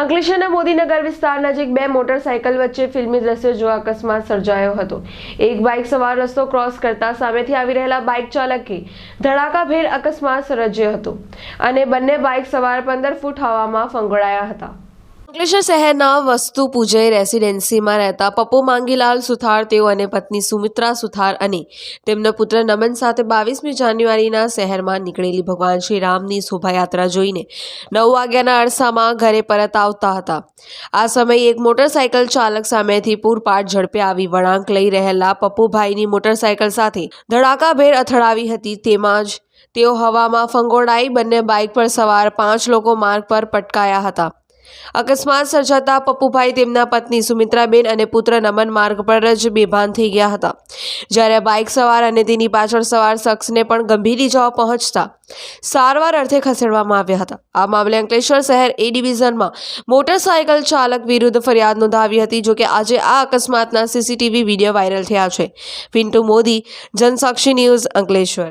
અંકલેશ્વરના મોદીનગર વિસ્તાર નજીક બે મોટરસાયકલ વચ્ચે ફિલ્મી દ્રશ્યો જોવા અકસ્માત સર્જાયો હતો. એક બાઇક સવાર રસ્તો ક્રોસ કરતા સામેથી આવી રહેલા બાઇક ચાલકે ધડાકાભેર અકસ્માત સર્જ્યો હતો અને બંને બાઇક સવાર પંદર ફૂટ હવામાં ફંગોળાયા હતા. અંકલેશ્વર શહેરના વસ્તુ પૂજય રેસિડેન્સીમાં રહેતા પપ્પુ માંગીલાલ સુથાર, તેઓ અને પત્ની સુમિત્રા સુથાર અને તેમના પુત્ર નમન સાથે બાવીસમી જાન્યુઆરીના શહેરમાં નીકળેલી ભગવાન શ્રી રામની શોભાયાત્રા જોઈને નવ વાગ્યાના અરસામાં ઘરે પરત આવતા હતા. આ સમયે એક મોટરસાયકલ ચાલક સામેથી પૂરપાટ ઝડપે આવી વળાંક લઈ રહેલા પપ્પુભાઈની મોટરસાયકલ સાથે ધડાકાભેર અથડાવી હતી. તેમાં જ તેઓ હવામાં ફંગોળાઈ બંને બાઇક પર સવાર પાંચ લોકો માર્ગ પર પટકાયા હતા. અકસ્માત સર્જાતા પપ્પુભાઈ તેમના પત્ની સુમિત્રાબેન અને પુત્ર નમન માર્ગ પર જ બેભાન થઈ ગયા હતા. જ્યારે બાઇક સવાર અને તેની પાછળ સવાર શખ્સને પણ ગંભીર ઇજાઓ પહોંચતા સારવાર અર્થે ખસેડવામાં આવ્યા હતા. આ મામલે અંકલેશ્વર શહેર એ ડિવિઝનમાં મોટરસાયકલ ચાલક વિરુદ્ધ ફરિયાદ નોંધાવી હતી જોકે આજે આ અકસ્માતના સીસીટીવી વીડિયો વાયરલ થયા છે. પિન્ટુ મોદી, જનસાક્ષી ન્યૂઝ અંકલેશ્વર.